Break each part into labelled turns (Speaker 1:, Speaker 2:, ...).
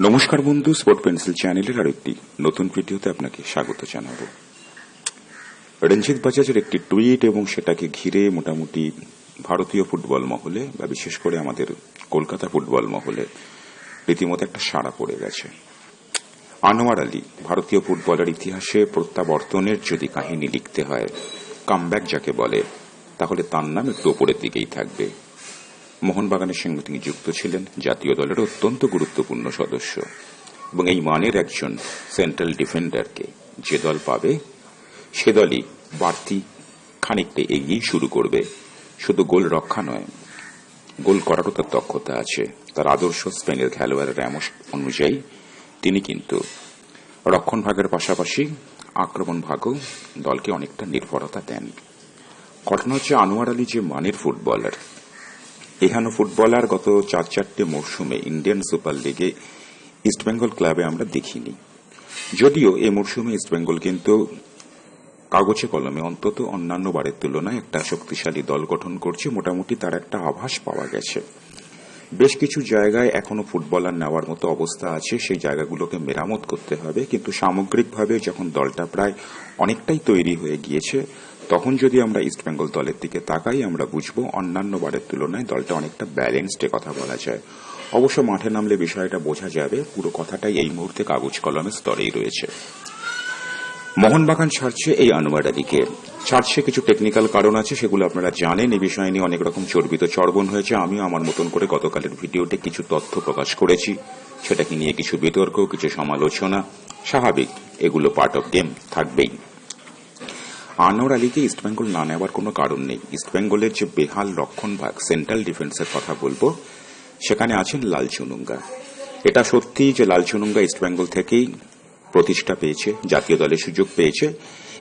Speaker 1: নমস্কার বন্ধু sport pencil চ্যানেলের আর একটি নতুন ভিডিওতে আপনাকে স্বাগত জানাব। রঞ্জিত বাজাজের একটি টুইট এবং সেটাকে ঘিরে মোটামুটি ভারতীয় ফুটবল মহলে, বা বিশেষ করে আমাদের কলকাতা ফুটবল মহলে, রীতিমতো একটা সাড়া পড়ে গেছে। আনোয়ার আলী, ভারতীয় ফুটবলের ইতিহাসে প্রত্যাবর্তনের যদি কাহিনী লিখতে হয় কামব্যাক যাকে বলে, তাহলে তার নাম একটু ওপরের দিকেই থাকবে। মোহনবাগানের সঙ্গে তিনি যুক্ত ছিলেন, জাতীয় দলের অত্যন্ত গুরুত্বপূর্ণ সদস্য। এবং এই মানের একজন সেন্ট্রাল ডিফেন্ডারকে যে দল পাবে, সে দলই বাড়তি খানিকটা এগিয়ে শুরু করবে। শুধু গোল রক্ষা নয়, গোল করারও তার দক্ষতা আছে। তার আদর্শ স্পেনের খেলোয়াড়ের র্যামস অনুযায়ী তিনি কিন্তু রক্ষণ ভাগের পাশাপাশি আক্রমণ ভাগও দলকে অনেকটা নির্ভরতা দেন। ঘটনা হচ্ছে আনোয়ার আলী যে মানের ফুটবলার এখানে ফুটবলার গত চার চারটে মরশুমে ইন্ডিয়ান সুপার লিগে ইস্টবেঙ্গল ক্লাবে আমরা দেখিনি। যদিও এ মরশুমে ইস্টবেঙ্গল কিন্তু কাগজে কলমে অন্তত অন্যান্য বারের তুলনায় একটা শক্তিশালী দল গঠন করছে, মোটামুটি তার একটা আভাস পাওয়া গেছে। বেশ কিছু জায়গায় এখনও ফুটবলার নেওয়ার মতো অবস্থা আছে, সেই জায়গাগুলোকে মেরামত করতে হবে। কিন্তু সামগ্রিকভাবে যখন দলটা প্রায় অনেকটাই তৈরি হয়ে গিয়েছে তখন যদি আমরা ইস্টবেঙ্গল দলের দিকে তাকাই, আমরা বুঝব অন্যান্য বারের তুলনায় দলটা অনেকটা ব্যালেন্সড কথা বলা যায়। অবশ্য মাঠে নামলে বিষয়টা বোঝা যাবে, পুরো কথাটাই এই মুহূর্তে কাগজ কলমের স্তরেই রয়েছে। মোহনবাগান ছাড়ছে এই আনোয়ার ছাড়ছে কিছু টেকনিক্যাল কারণ আছে, সেগুলো আপনারা জানেন। এই বিষয় নিয়ে অনেক রকম চর্বিত চর্বণ হয়েছে। আমিও আমার মতন করে গতকালের ভিডিওতে কিছু তথ্য প্রকাশ করেছি। সেটাকে নিয়ে কিছু বিতর্ক, কিছু সমালোচনা। স্বাভাবিক, এগুলো পার্ট অফ গেম থাকবেই। আনোয়ার আলীকে ইস্টবেঙ্গল না নেওয়ার কোনো কারণ নেই। ইস্টবেঙ্গলের যে বেহাল রক্ষণ ভাগ সেন্ট্রাল ডিফেন্সের কথা বলব, সেখানে আছেন লাল চুনুঙ্গা। এটা সত্যি যে লাল চুনুঙ্গা ইস্টবেঙ্গল থেকেই প্রতিষ্ঠা পেয়েছে, জাতীয় দলে সুযোগ পেয়েছে।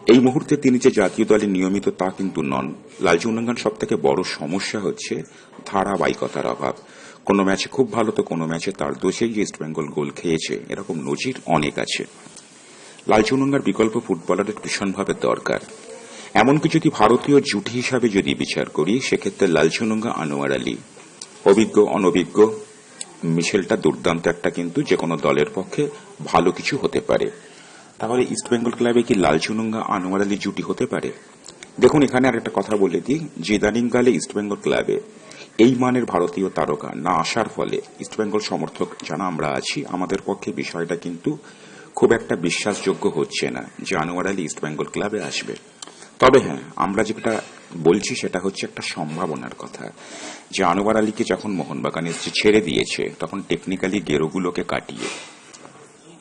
Speaker 1: এই মুহূর্তে তিনি যে জাতীয় দলে নিয়মিত, তা কিন্তু নন। লালচু উন্নয়ন সব থেকে বড় সমস্যা হচ্ছে ধারাবাহিকতার অভাব। কোনো ম্যাচে খুব ভালো তো কোনো ম্যাচে তার দোষেই ইস্টবেঙ্গল গোল খেয়েছে, এরকম নজির অনেক আছে। লালচুনঙ্গার বিকল্প ফুটবলারের ভীষণভাবে দরকার। এমনকি যদি ভারতীয় জুটি হিসাবে যদি বিচার করি, সেক্ষেত্রে লালচুনঙ্গা, আনোয়ার আলী। অভিজ্ঞ, অনভিজ্ঞ, মিশেলটা দুর্দান্ত একটা কিন্তু যে কোনো দলের পক্ষে ভালো কিছু হতে পারে। তাহলে ইস্টবেঙ্গল ক্লাবে কি লালচুনুঙ্গা, আনোয়ার আলী জুটি হতে পারে? দেখুন, এখানে আর একটা কথা বলে দিই যে ইদানিংকালে ইস্টবেঙ্গল ক্লাবে এই মানের ভারতীয় তারকা না আসার ফলে ইস্টবেঙ্গল সমর্থক যারা আমরা আছি, আমাদের পক্ষে বিষয়টা কিন্তু খুব একটা বিশ্বাসযোগ্য হচ্ছে না যে আনোয়ার আলী ইস্টবেঙ্গল ক্লাবে আসবে। তবে হ্যাঁ আমরা যেটা বলছি সেটা হচ্ছে একটা সম্ভাবনার কথা। যে আনোয়ার আলীকে যখন মোহনবাগান এসছে ছেড়ে দিয়েছে, তখন টেকনিক্যালি গেরোগুলোকে কাটিয়ে।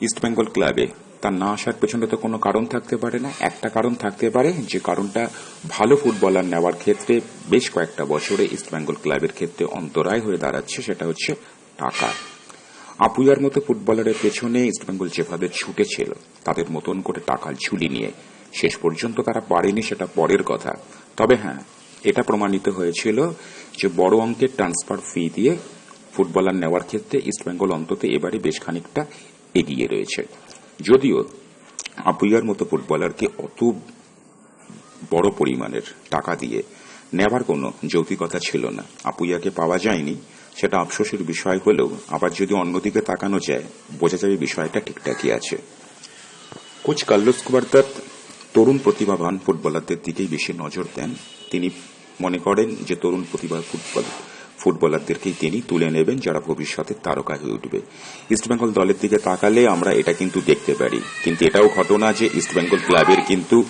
Speaker 1: ইস্টবেঙ্গল ক্লাবে তার না আসার পেছনে তো কোনো কারণ থাকতে পারে না। একটা কারণ থাকতে পারে যে কারণটা ভালো ফুটবলার নেওয়ার ক্ষেত্রে বেশ কয়েকটা বছরে ইস্টবেঙ্গল ক্লাবের ক্ষেত্রে অন্তরায় হয়ে দাঁড়াচ্ছে, সেটা হচ্ছে টাকা। আপুয়ার মতো ফুটবলারের পেছনে ইস্টবেঙ্গল যেভাবে ছুটেছিল তাদের মতন করে টাকা ঝুলি নিয়ে। শেষ পর্যন্ত তারা পারেনি সেটা পরের কথা। তবে হ্যাঁ এটা প্রমাণিত হয়েছিল যে বড় অঙ্কের ট্রান্সফার ফি দিয়ে ফুটবলার নেওয়ার ক্ষেত্রে ইস্টবেঙ্গল অন্তত এবারে বেশ খানিকটা এগিয়ে রয়েছে। যদিও আপুইয়ার মতো ফুটবলারকে অত বড় পরিমাণের টাকা দিয়ে নেওয়ার কোনো যৌতিকতা ছিল না। আপুইয়াকে পাওয়া যায়নি। সেটা আফসোসের বিষয় হলেও আবার যদি অন্যদিকে তাকানো যায়, বোঝা যাবে বিষয়টা ঠিকঠাকই আছে। কোচ কার্লোস কুবার্তার তরুণ প্রতিভাবান ফুটবলারদের দিকেই বেশি নজর দেন। তিনি মনে করেন যে তরুণ প্রতিভা ফুটবল, ফুটবলারদেরকেই তিনি তুলে নেবেন যারা ভবিষ্যতে তারকা হয়ে উঠবে। ইস্টবেঙ্গল দলের দিকে তাকালে আমরা এটা কিন্তু দেখতে পারি। কিন্তু এটাও ঘটনা যে ইস্টবেঙ্গল ক্লাবের কিন্তু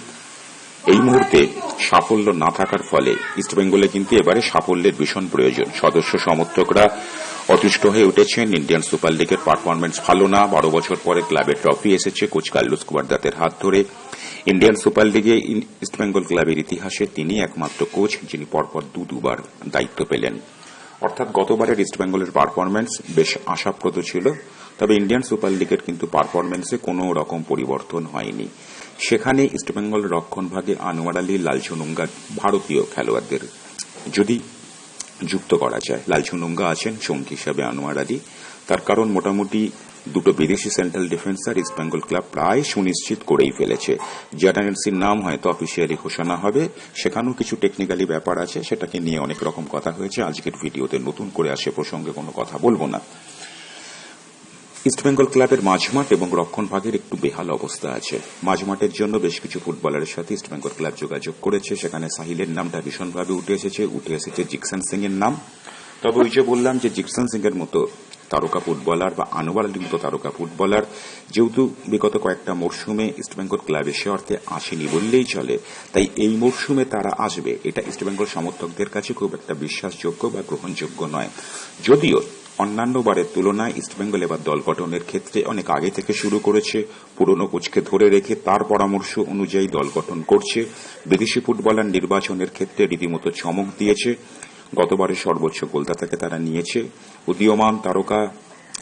Speaker 1: এই মুহূর্তে সাফল্য না থাকার ফলে ইস্টবেঙ্গলে কিন্তু এবারে সাফল্যের ভীষণ প্রয়োজন। সদস্য সমর্থকরা অতুষ্ট হয়ে উঠেছেন। ইন্ডিয়ান সুপার লিগের পারফরমেন্স ভালো না। বারো বছর পরে ক্লাবের ট্রফি এসেছে কোচ কার্লোস কুয়ারদাতের হাত ধরে। ইন্ডিয়ান সুপার লিগে ইস্টবেঙ্গল ক্লাবের ইতিহাসে তিনি একমাত্র কোচ, যিনি পরপর দু, দুবার দায়িত্ব পেলেন। অর্থাৎ গতবারের ইস্টবেঙ্গলের পারফরমেন্স বেশ আশাপ্রদ ছিল। তবে ইন্ডিয়ান সুপার লিগের কিন্তু পারফরমেন্সে কোনো রকম পরিবর্তন হয়নি। সেখানে ইস্টবেঙ্গল রক্ষণ ভাগে আনোয়ার আলী লালচুনুঙ্গা ভারতীয় খেলোয়াড়দের যদি যুক্ত করা যায়। লালচুনুঙ্গা আছেন সঙ্গী হিসাবে আনোয়ার আলী। তার কারণ মোটামুটি দুটো বিদেশি সেন্ট্রাল ডিফেন্সার ইস্টবেঙ্গল ক্লাব প্রায় সুনিশ্চিত করেই ফেলেছে। জার্নান্সির নাম হয়তো অফিসিয়ালি ঘোষণা হবে। সেখানেও কিছু টেকনিক্যালি ব্যাপার আছে, সেটাকে নিয়ে অনেক রকম কথা হয়েছে। আজকের ভিডিওতে নতুন করে আসে প্রসঙ্গে কোনো কথা বলব না। ইস্টবেঙ্গল ক্লাবের মাঝমাঠ এবং রক্ষণ ভাগের একটু বেহাল অবস্থা আছে। মাঝমাঠের জন্য বেশ কিছু ফুটবলারের সাথে ইস্টবেঙ্গল ক্লাব যোগাযোগ করেছে। সেখানে সাহিলের নামটা ভীষণভাবে উঠে এসেছে। উঠে এসেছে জিকসন সিং এর নাম। তবে ওই যে বললাম যে জিকসন সিং এর মতো তারকা ফুটবলার বা আনোয়ার আলীর মতো তারকা ফুটবলার, যেহেতু বিগত কয়েকটা মরশুমে ইস্টবেঙ্গল ক্লাবে সে অর্থে আসেনি বললেই চলে, তাই এই মরশুমে তারা আসবে। এটা ইস্টবেঙ্গল সমর্থকদের কাছে খুব একটা বিশ্বাসযোগ্য বা গ্রহণযোগ্য নয়। যদিও অন্যান্য বারের তুলনায় ইস্টবেঙ্গল এবার দল গঠনের ক্ষেত্রে অনেক আগে থেকে শুরু করেছে। পুরনো কোচকে ধরে রেখে তার পরামর্শ অনুযায়ী দল গঠন করছে। বিদেশি ফুটবলার নির্বাচনের ক্ষেত্রে রীতিমতো চমক দিয়েছে। গতবারের সর্বোচ্চ কলকাতাকে তারা নিয়েছে। উদীয়মান তারকা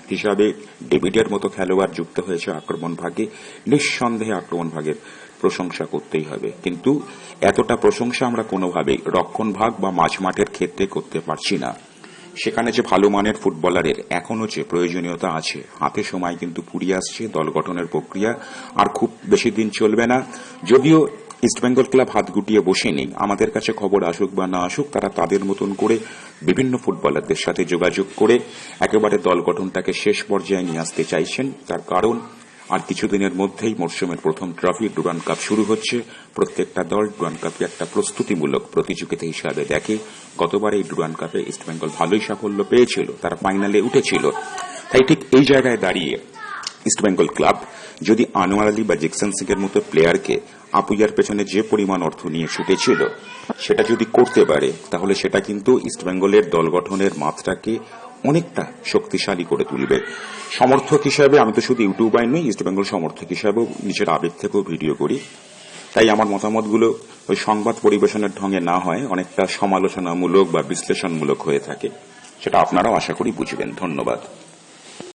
Speaker 1: হিসাবে ডেভিডের মতো খেলোয়াড় যুক্ত হয়েছে আক্রমণ ভাগে। নিঃসন্দেহে আক্রমণ ভাগের প্রশংসা করতেই হবে। কিন্তু এতটা প্রশংসা আমরা কোনোভাবেই রক্ষণ ভাগ বা মাঝমাঠের ক্ষেত্রে করতে পারছি না। সেখানে যে ভালো মানের ফুটবলারের এখনও যে প্রয়োজনীয়তা আছে, হাতে সময় কিন্তু ফুরিয়ে আসছে, দল গঠনের প্রক্রিয়া আর খুব বেশি দিন চলবে না। যদিও ইস্টবেঙ্গল ক্লাব হাত গুটিয়ে বসে নেই আমাদের কাছে খবর আসুক বা না আসুক, তারা তাদের মতন করে বিভিন্ন ফুটবলারদের সাথে যোগাযোগ করে একেবারে দল গঠনটাকে শেষ পর্যায়ে নিয়ে আসতে চাইছেন। তার কারণ আর কিছুদিনের মধ্যেই মরশুমের প্রথম ট্রফি ডুরান কাপ শুরু হচ্ছে। প্রত্যেকটা দল ডুরান কাপকে একটা প্রস্তুতিমূলক প্রতিযোগিতা হিসাবে দেখে। গতবার এই ডুরান কাপে ইস্টবেঙ্গল ভালোই সাফল্য পেয়েছিল, তারা ফাইনালে উঠেছিল। তাই ঠিক এই জায়গায় দাঁড়িয়ে ইস্টবেঙ্গল ক্লাব, যদি আনোয়ার আলী বা জেকসন সিং এর মতো প্লেয়ারকে আপুইয়ার পেছনে যে পরিমাণ অর্থ নিয়ে ছুটেছিল, সেটা যদি করতে পারে, তাহলে সেটা কিন্তু ইস্টবেঙ্গলের দল গঠনের মাত্রাকে অনেকটা শক্তিশালী করে তুলবে। সমর্থক হিসাবে আমি তো শুধু ইউটিউবাই নই ইস্ট বেঙ্গল সমর্থক হিসাবেও নিজের আবেগ থেকেও ভিডিও করি। তাই আমার মতামতগুলো ওই সংবাদ পরিবেশনের ঢঙে না হয়, অনেকটা সমালোচনামূলক বা বিশ্লেষণমূলক হয়ে থাকে। সেটা আপনারাও আশা করি বুঝবেন। ধন্যবাদ।